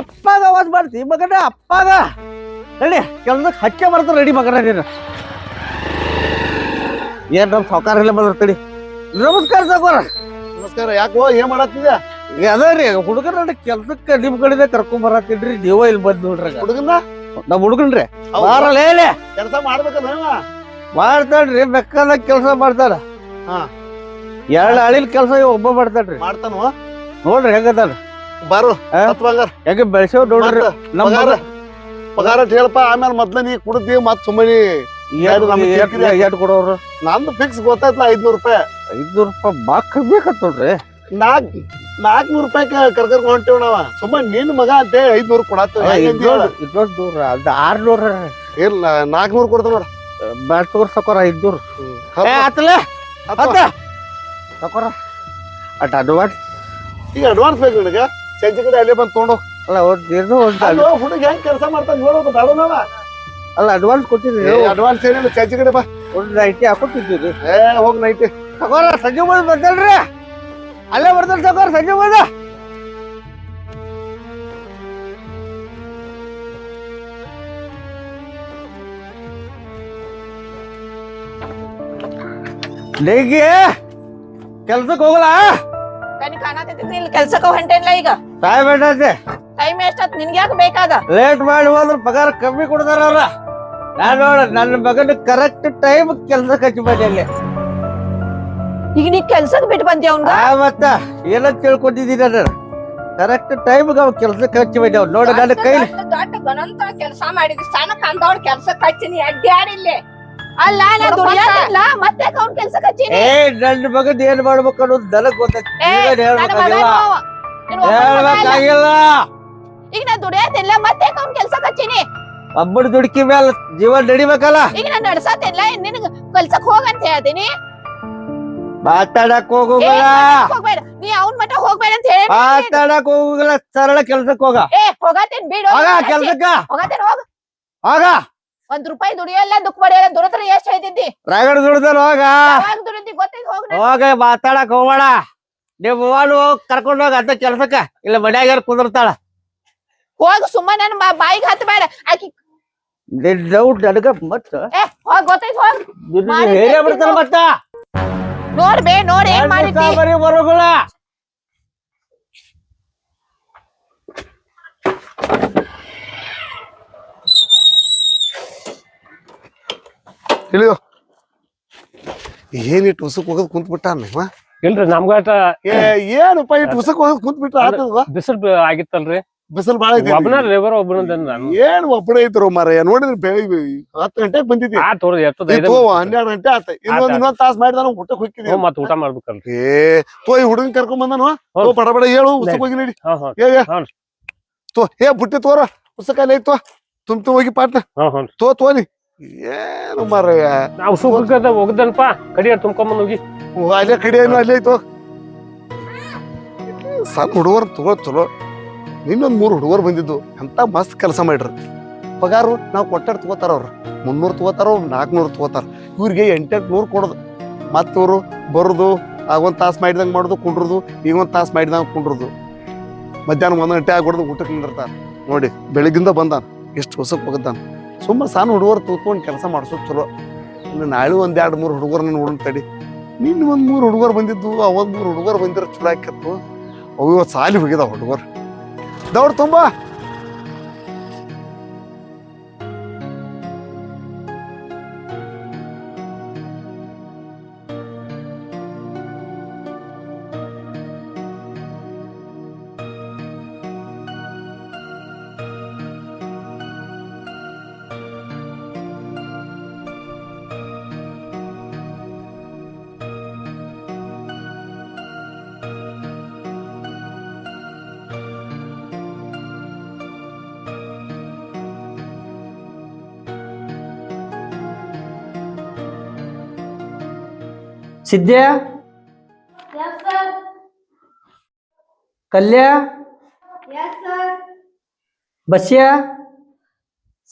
ಅಪ್ಪಾಗ ಅವಾಜ್ ಮಾಡ್ತಿ ಮಗನ ಅಪ್ಪಾಗ. ನಡಿ ಕೆಲ್ಸಕ್ಕೆ ಹಚ್ಚೆ ಮಾಡ್ತ ರೆಡಿ ಮಗನ ನೀನು. ಏನ್ ನಮ್ ಸಾವುಕಾರ ಇಲ್ಲ ಬಂದಿರ್ತೀರಿ ನಮಸ್ಕಾರ ಸಾವುಕಾರ. ನಮಸ್ಕಾರ ಯಾಕೋ ಏನ್ ಮಾಡತ್ತಿದ್ಯಾ ಅದ ರೀ ಹುಡುಗರ ಕೆಲ್ಸಕ್ಕೆ ನಿಮ್ ಕಡೆ ಕರ್ಕೊಂಡ್ ಬರತ್ತಿಡ್ರಿ ನೀವ ಇಲ್ಲಿ ಬಂದ್ ನೋಡ್ರಿ ಹುಡುಗನ? ನಮ್ ಹುಡುಗನ್ರಿ ಬಾರಲ್ಲ ಹೇಳಿ ಕೆಲಸ ಮಾಡ್ಬೇಕಲ್ಲ ಇವ? ಮಾಡ್ತಾಳ್ರಿ ಬೆಕ್ಕದ ಕೆಲಸ ಮಾಡ್ತಾಳ ಹಾ. ಎರಡ್ ಅಳಿಲ್ ಕೆಲಸ ಒಬ್ಬ ಮಾಡ್ತಾಳ್ರಿ. ಮಾಡ್ತಾನು? ನೋಡ್ರಿ ಹೆಂಗದಾನ ಬಾರು ಆ? ಹತ್ ಬಂಗಾರ. ಹೆಂಗ ಬೆಳ್ಸೇವ್ ನೋಡ್ರಿ. ಮತ್ತ್ ಪಗಾರ ಹೇಳಪ್ಪ ಆಮೇಲೆ ಮೊದ್ಲ ನೀ ಕುಡ್ದಿ ಮತ್ ಸುಮ್ಮನೆ ಯಾರು ನಮ್ಗ್ ಕೊಡೋರು? ನಂದು ಫಿಕ್ಸ್ ಗೊತ್ತಾಯ್ತಲ್ಲ ಐದ್ನೂರು ರೂಪಾಯಿ. ಐದ್ನೂರು ರೂಪಾಯಿ ಬಾಕ್ ಬೇಕತ್ ನೋಡ್ರಿ. ನಾಕ್ ನಾಲ್ಕನೂರ್ ರೂಪಾಯಿ ಕರ್ಕರ್ಕ ಹೊಂಟೇವ್ ನಾವ. ಸುಮ್ಮನೆ ನಿನ್ ಮಗ ಅಂತ ಐದ್ನೂರು ಕೊಡತ್ತ ಇದೊಂದು ಇದೊಂದು ದೂರ ಅದ್ ಆರ್ನೂರ. ಇಲ್ಲ ನಾಲ್ಕನೂರು ಕೊಡ್ತ ನೋಡ. ಬ್ಯಾಟ್ ತಗೋರ್ ಸಕೋರ ಐದ್ನೂರ್ ಆತಲೆ ಅತ್ತ ಸಕೋರ ಅಟ್ ಅಡ್ವಾನ್ಸ್ ಈಗ ಅಡ್ವಾನ್ಸ್ ಬೇಕು ನಿನಗ. ಸಂಜೆ ಕಡೆ ಅಲ್ಲೇ ಬಂದು ತೊಗೊಂಡು ಅಲ್ಲ ಒಂದ್ ಏನೋ ಹುಡುಗ ಹೆಂಗ್ ಕೆಲಸ ಮಾಡ್ತಾನೆ ನೋಡೋದು ಬೇಡನವ ಅಲ್ಲ ಅಡ್ವಾನ್ಸ್ ಕೊಟ್ಟಿದ್ರಿ ಅಡ್ವಾನ್ಸ್ ಏನಿಲ್ಲ ಸಂಜೆ ಕಡೆ ಬಾ. ಒಂದು ನೈಟಿ ಹಾಕೊಟ್ಟಿದ್ದೀರಿ. ಏ ಹೋಗ್ ನೈಟಿ ಸಕೋರ ಸಂಜೆ ಮುಂದೆ ಬರ್ತಾಳ್ರಿ ಅಲ್ಲೇ ಬರ್ತಾರೆ ಸಕೋರ ಸಂಜೆ ಬಂದ ಲೇಗಿ ಕೆಲ್ಸಕ್ಕೆ ಹೋಗಲ್ಲ? ಕನಿ ಕಾಣತೈತಿ ಇಲ್ಲಿ ಕೆಲ್ಸಕ್ಕ ಹೊಂಟೇನ್ಲ ಈಗ? ಟೈಮ್ ಏಟೈತೆ ಟೈಮ್ ಎಷ್ಟತ್ ನಿನ್ಗೆ ಯಾಕೆ ಬೇಕಾದ? ಲೇಟ್ ಮಾಡಿ ಹೋದ್ರ ಪಗಾರ ಕಮ್ಮಿ ಕೊಡ್ತಾರ ಅವ್ರ. ನಾನು ನೋಡ ನನ್ನ ಮಗನ ಕರೆಕ್ಟ್ ಟೈಮ್ ಕೆಲ್ಸಕ್ಕೆ ಹಚ್ಚಿ ಬಂದೆ ಈಗ ನೀ ಕೆಲ್ಸಕ್ ಬಿಟ್ಟು ಬಂದಿ ಅವ್ನ ಆ ಮತ್ತ ಏನೋ ತಿಳ್ಕೊಂಡಿದ್ದೀನಿ ನಾನು. ಕರೆಕ್ಟ್ ಟೈಮ್ ಅವ್ ಕೆಲ್ಸಕ್ಕೆ ಹಚ್ಚಿ ಬಂದೆ ಅವ್ನು. ನೋಡ ನನ್ನ ಕೈ ದೊಡ್ಡ ಗಣಂತ ಕೆಲಸ ಮಾಡಿದ್ವಿ ಸ್ಥಾನ ಕಂದವ್ರ ಕೆಲ್ಸಕ್ಕೆ ಹಚ್ಚಿನಿ ಅಡ್ಡಾಡಿಲ್ಲೇ ಅಲ್ಲ ನಾ ದುಡಿಯಾತಿಲ್ಲ ಮತ್ತೆ ಅವ್ನ್ ಕೆಲ್ಸಕ್ ಹಚ್ಚೀನಿ ಏ ನನ್ನ ಮಗನ್ ಏನ್ ಮಾಡ್ಬೇಕು ಅನ್ನೋದು ನನಗ್ ಗೊತ್ತೈತಿ. ಹೇಳ್ಬೇಕಾಗಿಲ್ಲ. ಈಗ ನಾ ದುಡಿಯಾತಿಲ್ಲ ಮತ್ತೆ ಅವ್ನ್ ಕೆಲ್ಸಕ್ ಹಚ್ಚಿನಿ ಒಬ್ಬನ ದುಡುಕಿ ಮೇಲೆ ಜೀವನ ನಡಿಬೇಕಲ್ಲ. ಈಗ ನಾ ನಡ್ಸತ್ತಿಲ್ಲ ನಿನಗ ಕೆಲ್ಸಕ್ ಹೋಗಂತ ಹೇಳ್ತೀನಿ ಮಾತಾಡಕ್ ಹೋಗೋಗಲ್ಲ ಹೋಗ್ಬೇಡ. ನೀ ಅವ್ನ್ ಮಟ್ಟ ಹೋಗ್ಬೇಡ ಅಂತ ಹೇಳಿ ಮಾತಾಡಕ್ ಹೋಗೋಗಲ್ಲ ಸರಳ ಕೆಲ್ಸಕ್ಕೆ ಹೋಗ. ಏ ಹೋಗತ್ತೇನ್ ಬಿಡು. ಹೋಗ ಕೆಲ್ಸಕ್ಕ. ಹೋಗತ್ತೇನ್ ಹೋಗ. ಹೋಗ. ಒಂದ್ ರೂಪಾಯಿ ದುಡಿಯಲ್ಲ ದುಃಖ ಪಡೆಯಲ್ಲ ದುರತ್ರ ಎಷ್ಟ್ ಹೇಳ್ತಿದ್ದಿ? ರಗಡ್ ದುಡ್ದಲ್ ಹೋಗ. ಯಾವಾಗ ದುಡಿದಿ ಗೊತ್ತೈತಿ ಹೋಗ್. ಹೋಗ ಮಾತಾಡಕ್ ಹೋಗ್ಬೇಡ. ನೀವ್ ಅವ್ವನು ಕರ್ಕೊಂಡ್ ಹೋಗ ಅಂತ ಕೆಲ್ಸಕ್ಕ. ಇಲ್ಲ ಮನ್ಯಾಗ ಕುಂದಿರ್ತಾಳ. ಹೋಗ್ ಸುಮ್ಮನೆ ನನ್ ಬಾ- ಬಾಯಿಗೆ ಹತ್ತಬೇಡ ಆಕಿ ನಿನ್ ಡೌಟ್ ನನಗ ಮತ್ತ? ಹೋಗ ಗೊತ್ತೈತಿ ಹೋಗ್. ನಿನ್ನ ಬಿಡ್ತಾರ ಮತ್ತ? ನೋಡ್ ನೋಡಿ ನೋಡ್ ಏನ್ ಮಾಡಿದ್ದಿ? ಬರೀ ಬರೋಗಳ. ಇಳಿಯೋ. ಏನಿಟ್ಟು ಉಸಕ್ ಹೋಗೋದ್ ಕುಂತ್ ಬಿಟ್ಟಾನ ಇವ? ಇಲ್ರಿ ನಮ್ಗಾಟ ಏ ಏನಪ್ಪ ಇಟ್ಟು ಉಸಕ್ ಹೋಗೋದ್ ಕುಂತ್ ಬಿಟ್ಟ ಆತದ ಬಿಸಿಲು ಆಗಿತ್ತಲ್ರಿ. ಬಿಸಿಲು ಬಾಳ ಐತಿ ಒಬ್ಬನ ಒಬ್ಬನ ನಾನು ಏನ್ ಒಬ್ಬನೇ ಐತ್ರೋ ಮಾರಾಯ? ನೋಡಿದ್ರೆ ಬೆಳಿಗ್ಗೆ ಹತ್ತು ಗಂಟೆಗೆ ಬಂದಿದ್ದಿ. ಆ ತೋರಿ ಎಷ್ಟದ ಹನ್ನೆರಡು ಗಂಟೆ ಆತ. ಇನ್ನೊಂದ್. ಇನ್ನೊಂದ್ ತಾಸ್ ಮಾಡಿದಾನ ಊಟಕ್ಕೆ ಹೋಗಿದ್ವಿ ಮತ್ತೆ ಊಟ ಮಾಡ್ಬೇಕಲ್ರಿ. ಏ ತೋ ಈ ಹುಡುಗನ್ ಕರ್ಕೊಂಡ್ ಬಂದನು? ತೋ. ಬಡ ಬಡ ಹೇಳು ಉಸಕ್ ಹೋಗಿ ನಡಿ. ಹಾ ಹಾ ಏ. ತೋ ಏ ಬುಟ್ಟಿ ತೋರ. ಉಸಕಾಲಿ ಐತೋ ತುಮ್ ತುಂಬ ಹೋಗಿ ಪಾಟ್ನ. ಹಾ ಹಾ ತೋ ತೋನಿ ಏನು ಮಾರಯ್ಯ ನಾವು ಸುಖದ ಹೋಗದಲ್ಪ ಕಡಿಯ ತುಂಬ್ಕೊಂಬಂದ್ ಹೋಗಿ. ಓ, ಅಲ್ಲೇ ಕಡೆ ಏನು ಅಲ್ಲೇ ಐತೋ ಸಣ್ಣ ಹುಡುಗರು ತಗೋ ಚಲೋ. ಇನ್ನೊಂದ್ ಮೂರು ಹುಡುಗರು ಬಂದಿದ್ದು ಅಂತ ಮಸ್ತ್ ಕೆಲಸ ಮಾಡ್ರಿ ಪಗಾರು ನಾವು ಕೊಟ್ಟಾರ ತಗೋತಾರ ಅವ್ರು. ಮುನ್ನೂರು ತಗೋತಾರ ನಾಲ್ಕುನೂರು ತಗೋತಾರ. ಇವ್ರಿಗೆ ಎಂಟೆಂಟು ನೂರು ಕೊಡೋದು. ಮತ್ತೆ ಇವರು ಬರೋದು, ಆಗೊಂದು ತಾಸು ಮಾಡಿದಂಗೆ ಮಾಡೋದು, ಕುಂಡ್ರದು ಈಗ ಒಂದು ತಾಸು ಮಾಡಿದಂಗೆ ಕುಂಡ್ರದು. ಮಧ್ಯಾಹ್ನ ಒಂದು ಗಂಟೆ ಆಗ್ಬಿಡ್ದು ಊಟಕ್ಕೆ ನಿಂದಿರ್ತಾರ. ನೋಡಿ, ಬೆಳಗ್ಗಿಂದ ಬಂದಾನ. ಎಷ್ಟು ಹೊಸಕ್ಕೆ ಹೋಗುತ್ತಾನೆ ಸುಮ್ಮನೆ ಸಣ್ಣ ಹುಡುಗರು ತೂತ್ಕೊಂಡು ಕೆಲಸ ಮಾಡಿಸೋದು ಚಲೋ. ಇನ್ನು ನಾಳೆ ಒಂದು ಎರಡು ಮೂರು ಹುಡುಗರನ್ನ ನೋಡೋಣ ತಡಿ. ನಿನ್ನ ಒಂದು ಮೂರು ಹುಡುಗರು ಬಂದಿದ್ದು ಅವೊಂದು ಮೂರು ಹುಡುಗರು ಬಂದಿರೋ ಚಲೋ ಆಕತ್ತು ಅವು ಸಾಲಿ ಹೋಗಿದಾವ ಹುಡುಗರು. ದೌಡ್ ತುಂಬಾ ಸಿದ್ದೆ ಕಲ್ಯ? ಬಸ್ಯ?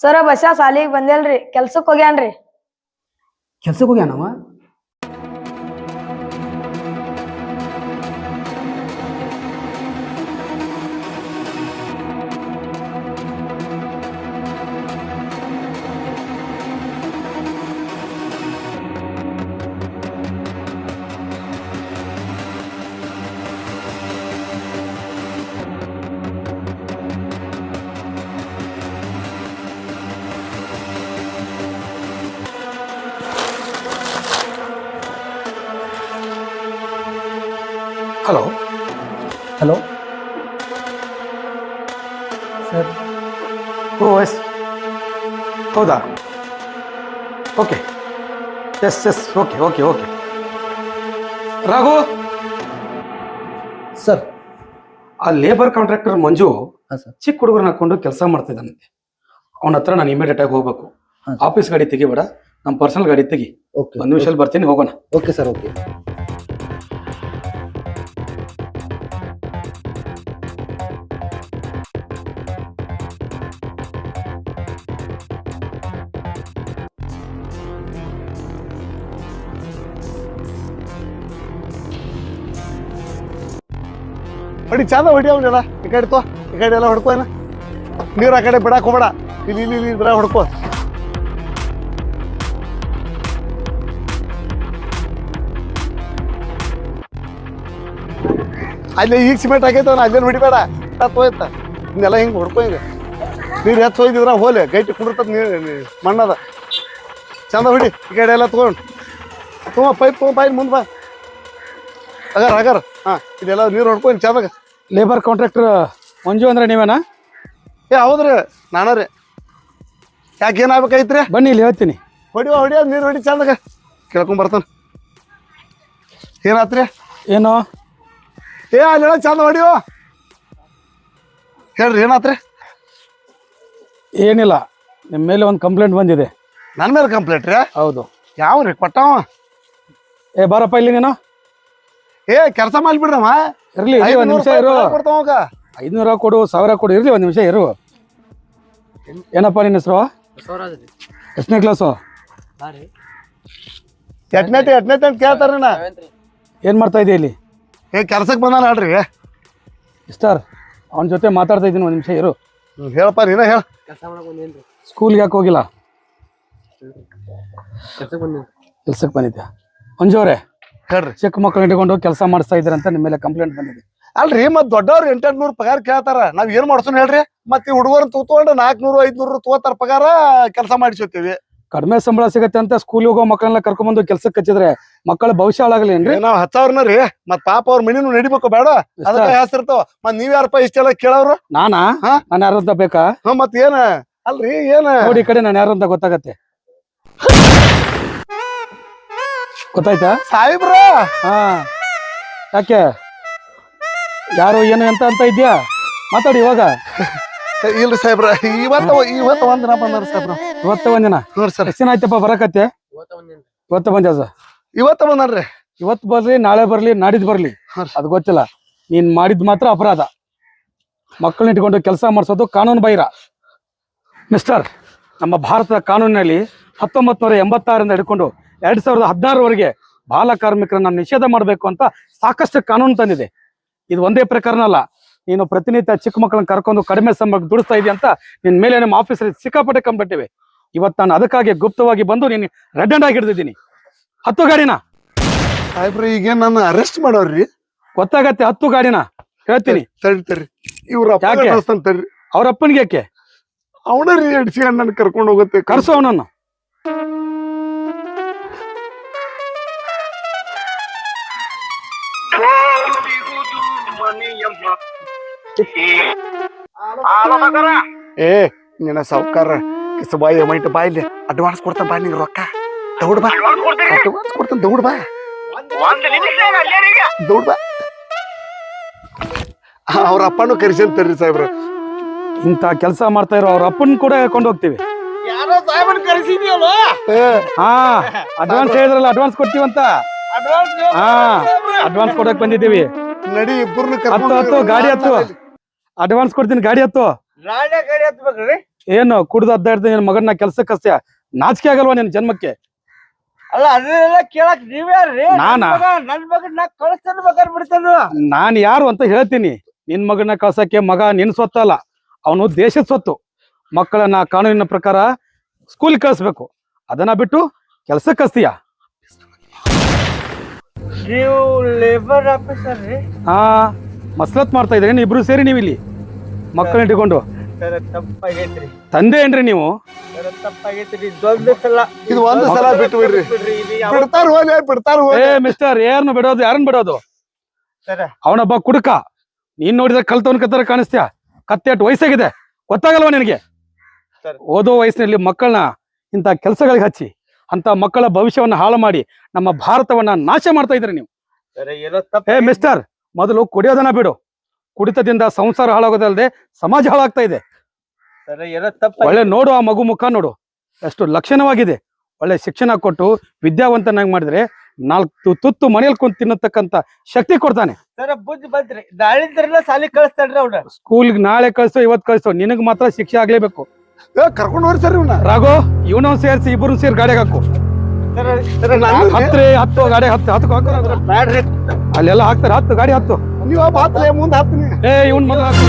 ಸರ ಬಸ್ಯ ಸಾಲಿಗೆ ಬಂದಿಲ್ರಿ. ಕೆಲ್ಸಕ್ಕೆ ಹೋಗ್ಯಾನ್ರಿ. ಕೆಲ್ಸಕ್ಕೆ ಹೋಗ್ಯಾನವ? ಹೌದಾ? Okay. Yes yes okay okay okay. Raghu? Sir. ಆ ಲೇಬರ್ ಕಾಂಟ್ರಾಕ್ಟರ್ ಮಂಜು ಹಾಂ ಸರ್. ಚಿಕ್ಕ ಹುಡುಗರನ್ನ ಹಾಕೊಂಡು ಕೆಲಸ ಮಾಡ್ತಿದ್ದಾನಂತೆ ಅವನ ಹತ್ರ ನಾನು ಇಮಿಡಿಯೇಟ್ ಆಗಿ ಹೋಗ್ಬೇಕು. ಆಫೀಸ್ ಗಾಡಿ ತೆಗಿಬೇಡ ನಮ್ಮ ಪರ್ಸನಲ್ ಗಾಡಿ ತೆಗಿ. ಓಕೆ. ನಿಮಿಷಲ್ಲಿ ನಿಮಿಷದಲ್ಲಿ ಬರ್ತೀನಿ ಹೋಗೋಣ. Okay sir okay. ಹೊಡಿ ಚಂದ ಹೊಡಿ ಅವನ್ನೆಲ್ಲ ಈ ಕಡೆ ತೋ, ಈ ಕಡೆ ಎಲ್ಲ ಹೊಡ್ಕೋ ಏನ? ನೀರು ಆ ಕಡೆ ಬಿಡಕ್ಕೆ ಹೋಗ್ಬೇಡ. ಇಲ್ಲಿ ಇಲ್ಲಿ ಇದ್ರ ಹೊಡ್ಕೋ. ಅಲ್ಲೇ ಈಗ ಸಿಮೆಂಟ್ ಹಾಕೈತವ ಅಲ್ಲೇನು ಹೊಡಿಬೇಡ. ತೋಯ್ತ. ಇನ್ನೆಲ್ಲ ಹಿಂಗೆ ಹೊಡ್ಕೊ ಹಿಂಗೆ. ನೀರು ಹೆಚ್ಚು ಹೋಯ್ತಿದ್ರ ಹೋಲೆ ಗೈಟಿ ಕುಡಿರ್ತದ ನೀರು ಮಣ್ಣದ. ಚಂದ ಹೊಡಿ, ಈ ಕಡೆ ಎಲ್ಲ ತಗೊಂಡು. ತುಂಬ ಪೈಪ್ ತೊಗೊಂಡ್ ಪೈಪ್ ಮುಂದೆ ಬಾ. ಅಗರ್ ಅಗರ್. ಹಾಂ ಇದೆಲ್ಲ ನೀರು ಹೊಡ್ಕೊಂಡು ಚಂದಾಗ. ಲೇಬರ್ ಕಾಂಟ್ರಾಕ್ಟರ್ ಮಂಜು ಅಂದ್ರೆ ನೀವೇನಾ? ಏ ಹೌದ್ರಿ ನಾನ ರೀ. ಯಾಕೆ ಏನಾಗ್ಬೇಕೈತ್ರಿ ಬನ್ನಿ ಇಲ್ಲಿ ಹೇಳ್ತೀನಿ. ಹೊಡಿಯೋ ಹೊಡಿಯೋ ನೀರು ಹೊಡಿ ಚಂದಾಗ ಕೇಳ್ಕೊಂಡ್ ಬರ್ತಾನೆ. ಏನಾತ್ರಿ? ಏನು? ಏ ಅಲ್ಲೆಲ್ಲ ಚಂದ ಹೊಡಿಯೋ. ಹೇಳ್ರಿ ಏನಾತ್ರಿ? ಏನಿಲ್ಲ ನಿಮ್ಮ ಮೇಲೆ ಒಂದು ಕಂಪ್ಲೇಂಟ್ ಬಂದಿದೆ. ನನ್ನ ಮೇಲೆ ಕಂಪ್ಲೇಂಟ್ ರೀ? ಹೌದು. ಯಾವ ರೀ ಕೊಟ್ಟವ? ಏ ಬಾರಪ್ಪ ಇಲ್ಲಿ ನೀನು. ಏ ಕೆಲಸ ಮಾಡಿಬಿಡ್ರಮ್ಮ. ಇರ್ಲಿ ಇರ್ಲಿ ಒಂದ್ ನಿಮಿಷ ಇರು. ಕೊಡ್ತಾವಾಗ ಐದ್ನೂರ ಕೊಡು ಸಾವಿರ ಕೊಡು ಇರ್ಲಿ ಒಂದು ನಿಮಿಷ ಇರು. ಏನಪ್ಪ ನಿನ್ನ ಹೆಸರು? ಎಷ್ಟನೇ ಕ್ಲಾಸು ಎಟ್ನೆಟ್ ಎಟ್ನೆಟ್ ಅಂತ ಕೇಳ್ತಾರ ಏನು ಮಾಡ್ತಾ ಇದೀಯ ಇಲ್ಲಿ? ಏ ಕೆಲ್ಸಕ್ಕೆ ಬಂದಾನ ಹೇಳ್ರಿ. ಇಷ್ಟಾರ್ ಅವನ ಜೊತೆ ಮಾತಾಡ್ತಾ ಇದ್ದೀನಿ ಒಂದು ನಿಮಿಷ ಇರು. ಹೇಳಪ್ಪ ನೀನ ಹೇಳ. ಸ್ಕೂಲ್ಗೆ ಯಾಕೆ ಹೋಗಿಲ್ಲ? ಕೆಲ್ಸಕ್ಕೆ ಬಂದಿದ್ದೆ ಮಂಜು ಅವರೇ ಹೇಳ್ರಿ. ಚಿಕ್ಕ ಮಕ್ಕಳು ಇಟ್ಕೊಂಡು ಕೆಲಸ ಮಾಡಿಸ್ತಾ ಇದ್ರ ಅಂತ ನಿಮ್ಮ ಮೇಲೆ ಕಂಪ್ಲೇಂಟ್ ಬಂದಿದೆ. ಅಲ್ರಿ ಮತ್ ದೊಡ್ಡವ್ರು ಎಂಟೆಂಟ್ನೂರು ಪಗಾರ ಕೇಳ್ತಾರ. ನಾವ್ ಏನ್ ಮಾಡ್ಸೋಣ ಹೇಳ್ರಿ? ಮತ್ತೆ ಈ ಹುಡುಗರು ತೂತ್ಕೊಂಡು ನಾಲ್ಕನೂರು ಐದ್ನೂರು ತೂತಾರ ಪಗಾರ ಕೆಲಸ ಮಾಡಿಸೋತೀವಿ ಕಡಿಮೆ ಸಂಬಳ ಸಿಗತ್ತೆ ಅಂತ ಸ್ಕೂಲ್ ಹೋಗೋ ಮಕ್ಕಳನ್ನ ಕರ್ಕೊಂಡ್ಬಂದು ಕೆಲ್ಸಕ್ಕೆ ಹಚ್ಚಿದ್ರೆ ಮಕ್ಕಳ ಭವಿಷ್ಯ ಹಾಳಾಗಲೇನ್ರಿ ನಾವ್ ಹತ್ತವ್ರನ್ನ ರೀ. ಮತ್ ಪಾಪ ಅವ್ರ ಮಿನಿನು ನಡಿಬೇಕು ಬೇಡ. ಅದಕ್ಕೆ ಹೆಸರಿರ್ತಾವ ಮತ್ ನೀವ್ ಯಾರಪ್ಪ ಇಷ್ಟೆಲ್ಲ ಕೇಳವ್ರು ನಾನಾ? ನಾನು ಯಾರಂತ ಬೇಕಾ? ಹಾ ಮತ್ ಏನ? ಅಲ್ರಿ ಏನ? ನೋಡಿ ಈ ಕಡೆ ನಾನು ಯಾರಂತ ಅಂತ ಗೊತ್ತಾಗತ್ತೆ? ಗೊತ್ತಾಯ್ತಾ? ಸಾಹೇಬ್ರ ಹಾ. ಯಾಕೆ? ಯಾರು ಏನು ಎಂತ ಅಂತ ಇದ್ಯಾ? ಮಾತಾಡಿ ಇವಾಗ. ಇಲ್ರಿ ಸಾಹೇಬ್ರ. ಇವತ್ತ ಇವತ್ತ ಒಂದ್ ದಿನ ಬಂದಾರ ಸಾಹೇಬ್ರ. ಇವತ್ತ ಒಂದಿನ ನೋಡ್ರಿ ಸರ್. ಎಷ್ಟು ದಿನ ಆಯ್ತಪ್ಪ ಬರಕತ್ತೆ? ಇವತ್ತ ಬಂದ ಸರ್ ಇವತ್ತ ಬಂದಾರ್ರಿ ಇವತ್ತು ಬರ್ಲಿ ನಾಳೆ ಬರ್ಲಿ ನಾಡಿದ್ ಬರ್ಲಿ. ಅದು ಗೊತ್ತಿಲ್ಲ. ನೀನ್ ಮಾಡಿದ್ ಮಾತ್ರ ಅಪರಾಧ. ಮಕ್ಕಳನ್ನ ಇಟ್ಕೊಂಡು ಕೆಲಸ ಮಾಡಿಸೋದು ಕಾನೂನು ಬೈರ ಮಿಸ್ಟರ್ ನಮ್ಮ ಭಾರತದ ಕಾನೂನಿನಲ್ಲಿ ಹತ್ತೊಂಬತ್ತು ನೂರ ಎಂಬತ್ತಾರರಿಂದ ಹಿಡ್ಕೊಂಡು ಎರಡ್ ಸಾವಿರದ ಹದಿನಾರವರೆಗೆ ಬಾಲ ಕಾರ್ಮಿಕರನ್ನ ನಿಷೇಧ ಮಾಡಬೇಕು ಅಂತ ಸಾಕಷ್ಟು ಕಾನೂನು ತಂದಿದೆ. ಇದು ಒಂದೇ ಪ್ರಕರಣ ಅಲ್ಲ. ನೀನು ಪ್ರತಿನಿತ್ಯ ಚಿಕ್ಕ ಮಕ್ಕಳನ್ನ ಕರ್ಕೊಂಡು ಕಡಿಮೆ ಸಂಬಳ ದುಡಿಸ್ತಾ ಇದೆಯಾ ಅಂತ ನಿನ್ ಮೇಲೆ ನಮ್ಮ ಆಫೀಸಲ್ಲಿ ಸಿಕ್ಕಾಪಟ್ಟೆ ಕಂಬಿಟ್ಟಿವೆ ಇವತ್ತು ನಾನು ಅದಕ್ಕಾಗಿ ಗುಪ್ತವಾಗಿ ಬಂದು ನೀನು ರೆಡ್ ಹ್ಯಾಂಡ್ ಆಗಿ ಹಿಡಿದಿದ್ದೀನಿ. ಹತ್ತು ಗಾಡಿನ? ಸಾಹೇಬ್ರ ಈಗ ನನ್ನ ಅರೆಸ್ಟ್ ಮಾಡೋರ್ರಿ? ಗೊತ್ತಾಗತ್ತೆ ಹತ್ತು ಗಾಡಿನ? ಹೇಳ್ತೀನಿ. ತಡಿ ಇವ್ರ ಯಾಕೆ? ಅವ್ರ ಅಪ್ಪನಿಗೆ ಯಾಕೆ? ಅವನ ರೀ ಅಡ್ಸಿ ಅಣ್ಣನ ಕರ್ಕೊಂಡು ಹೋಗುತ್ತೆ. ಕರ್ಸು ಅವನನ್ನು. ಏ ನಿನ್ನ ಸಾವ್ಕಾರ ಕಿಸಬಾಯಿ ಮೈಟ್ ಬಾ ಇಲ್ಲಿ. ಅಡ್ವಾನ್ಸ್ ಕೊಡ್ತಾನ ಬಾ ನಿಂಗೆ ರೊಕ್ಕ. ದೌಡ್ ಬಾ. ಅಡ್ವಾನ್ಸ್ ಕೊಡ್ತಾನ. ದೌಡ್ ಬಾ. ದೌಡ್ ಬಾ. ಅವ್ರ ಅಪ್ಪನೂ ಕರ್ಸಂತಾರ್ರಿ ಸಾಹೇಬ್ರ. ಇಂಥ ಕೆಲಸ ಮಾಡ್ತಾ ಇರೋ ಅವ್ರ ಅಪ್ಪನ ಕೂಡ ಕೊಂಡು ಹೋಗ್ತೀವಿ. ಯಾರೋ ಸಾಹೇಬನ್ ಕರೆಸಿದ್ಯಲ್ಲ? ಹಾ ಅಡ್ವಾನ್ಸ್ ಹೇಳಿದ್ರಲ್ಲ ಅಡ್ವಾನ್ಸ್ ಕೊಡ್ತೀವಂತ ಅಡ್ವಾನ್ಸ್ ಹಾ ಅಡ್ವಾನ್ಸ್ ಕೊಡಕ್ ಬಂದಿದ್ದೀವಿ. ನಡಿ ಇಬ್ಬರು ಹತ್ತು ಹತ್ತು ಗಾಡಿ ಹತ್ತು. ಅಡ್ವಾನ್ಸ್ ಕೊಡ್ತೀನಿ ಗಾಡಿ ಹತ್ತು. ಗಾಡಿ ಹತ್ಬೇಕ್ರಿ. ಏನು ಕುಡ್ದು ಅದ್ದಾಡ್ತೀನಿ ನಿನ್ ಮಗನ್ನ ಕೆಲ್ಸಕ್ಕೆ ಹಸ್ತ್ಯ ನಾಚಿಕೆ ಆಗಲ್ವಾ ನಿನ್ ಜನ್ಮಕ್ಕೆ? ಅಲ್ಲ ಅದನ್ನೆಲ್ಲ ಕೇಳಕ್ ನೀವ್ಯಾರ್ರಿ ನಾನಾ? ನನ್? ಮಗ ನಾ ಕಳಿಸ್ತಾನ ಬೇಕಾದ್ರೆ ಬಿಡ್ತಾನ. ನಾನ್ ಯಾರು ಅಂತ ಹೇಳ್ತೀನಿ. ನಿನ್ ಮಗನ ಕಳ್ಸಕ್ಕೆ ಮಗ ನಿನ್ ಸೊತ್ತಲ್ಲ ಅವನು ದೇಶದ ಸ್ವತ್ತು. ಮಕ್ಕಳನ್ನ ಕಾನೂನಿನ ಪ್ರಕಾರ ಸ್ಕೂಲ್ ಕಳಿಸ್ಬೇಕು. ಅದನ್ನ ಬಿಟ್ಟು ಕೆಲ್ಸಕ್ಕೆ ಕಸ್ತೀಯ ನೀವು ಲೇಬರ್ ಆಫೀಸರ್ ರೀ? ಹಾ. ಮಸ್ಲತ್ ಮಾಡ್ತಾ ಇದ್ರಿ ಇಬ್ರು ಸೇರಿ ನೀವು ಇಲ್ಲಿ ಮಕ್ಕಳನ್ನ ಇಟ್ಕೊಂಡು ತಪ್ಪಾಗೈತ್ರಿ. ತಂದೆ ಏನ್ರಿ ನೀವು? ಸರ ತಪ್ಪಾಗೈತ್ರಿ. ಇದೊಂದು ಸಲ. ಇದು ಒಂದು ಸಲ ಬಿಟ್ಟು ಬಿಡ್ರಿ. ಬಿಡ್ರಿ. ಇದು ಬಿಡ್ತಾರ ಹೋಗ್ಲಿ ಏ ಮಿಸ್ಟರ್ ಯಾರನ್ನ ಬಿಡೋದು ಯಾರನ್ನ ಬಿಡೋದು? ಸರ. ಅವನೊಬ್ಬ ಕುಡುಕ. ನೀನ್ ನೋಡಿದ್ರೆ ಕಲ್ತವನ್ ಕತ್ತರ ಕಾಣಿಸ್ತೀಯ? ಕತ್ತೆಟ್ ವಯಸ್ಸಾಗಿದೆ. ಗೊತ್ತಾಗಲ್ವಾ ನಿನಗೆ? ಸರಿ. ಓದೋ ವಯಸ್ಸಿನಲ್ಲಿ ಮಕ್ಕಳನ್ನ ಇಂಥ ಕೆಲಸಗಳಿಗೆ ಹಚ್ಚಿ ಅಂತ ಮಕ್ಕಳ ಭವಿಷ್ಯವನ್ನ ಹಾಳು ಮಾಡಿ ನಮ್ಮ ಭಾರತವನ್ನ ನಾಶ ಮಾಡ್ತಾ ಇದ್ರಿ ನೀವು. ಏ ಮಿಸ್ಟರ್ ಮೊದಲು ಕುಡಿಯೋದನ್ನ ಬಿಡು. ಕುಡಿತದಿಂದ ಸಂಸಾರ ಹಾಳಾಗೋದಲ್ಲದೆ ಸಮಾಜ ಹಾಳಾಗ್ತಾ ಇದೆ. ಒಳ್ಳೆ ನೋಡು ಆ ಮಗು ಮುಖ ನೋಡು. ಎಷ್ಟು ಲಕ್ಷಣವಾಗಿದೆ. ಒಳ್ಳೆ ಶಿಕ್ಷಣ ಕೊಟ್ಟು ವಿದ್ಯಾವಂತನಾಗಿ ಮಾಡಿದ್ರೆ ನಾಲ್ಕು ತುತ್ತು ಮನೇಲಿ ಕುಂತ ತಿನ್ನತಕ್ಕಂತ ಶಕ್ತಿ ಕೊಡ್ತಾನೆ. ಸಾಲಿ ಸ್ಕೂಲ್ಗೆ ನಾಳೆ ಕಳಿಸೋ ಇವತ್ತು ಕಳಿಸೋ. ನಿನಗ್ ಮಾತ್ರ ಶಿಕ್ಷೆ ಆಗ್ಲೇಬೇಕು. ಕರ್ಕೊಂಡು ಹೋಗ್ರಿ ಸರ್ ರಾಘು ಇವನು ಸೇರಿಸಿ ಇಬ್ಬರು ಸೇರಿ ಗಾಡಿಗೆ ಹಾಕು. ಹತ್ರಿ ಹತ್ತು ಗಾಡಿ ಹತ್ತು. ಬ್ಯಾಡ್ರಿ. ಅಲ್ಲೆಲ್ಲ ಹಾಕ್ತಾರೆ ಹತ್ತು ಗಾಡಿ ಹತ್ತು. ನೀವು ಬಾತ್ಲೆ ಮುಂದೆ ಹಾಕ್ತೀನಿ. ಏ ಇವನ್ ಮೊದಲು ಹಾಕು.